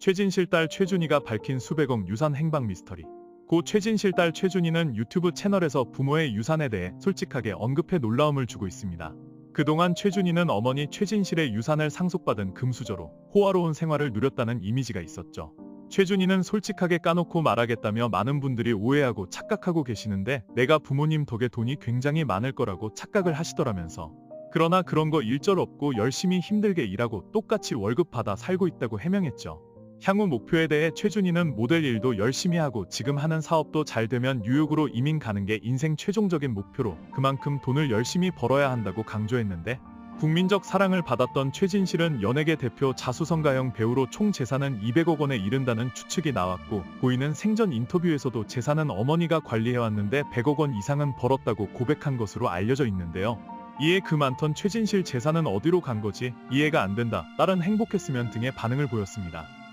최진실 딸 최준희가 밝힌 수백억 유산 행방 미스터리. 고 최진실 딸 최준희는 유튜브 채널에서 부모의 유산에 대해 솔직하게 언급해 놀라움을 주고 있습니다. 그동안 최준희는 어머니 최진실의 유산을 상속받은 금수저로 호화로운 생활을 누렸다는 이미지가 있었죠. 최준희는 솔직하게 까놓고 말하겠다며 많은 분들이 오해하고 착각하고 계시는데 내가 부모님 덕에 돈이 굉장히 많을 거라고 착각을 하시더라면서 그러나 그런 거 일절 없고 열심히 힘들게 일하고 똑같이 월급 받아 살고 있다고 해명했죠. 향후 목표에 대해 최준희는 모델 일도 열심히 하고 지금 하는 사업도 잘 되면 뉴욕으로 이민 가는 게 인생 최종적인 목표로 그만큼 돈을 열심히 벌어야 한다고 강조했는데 국민적 사랑을 받았던 최진 실은 연예계 대표 자수성가형 배우로 총 재산은 200억 원에 이른다는 추측이 나왔고 고인은 생전 인터뷰에서도 재산은 어머니가 관리해왔는데 100억 원 이상은 벌었다고 고백한 것으로 알려져 있는데요. 이에 그 많던 최진실 재산은 어디로 간 거지? 이해가 안 된다. 딸은 행복했으면 등의 반응을 보였습니다.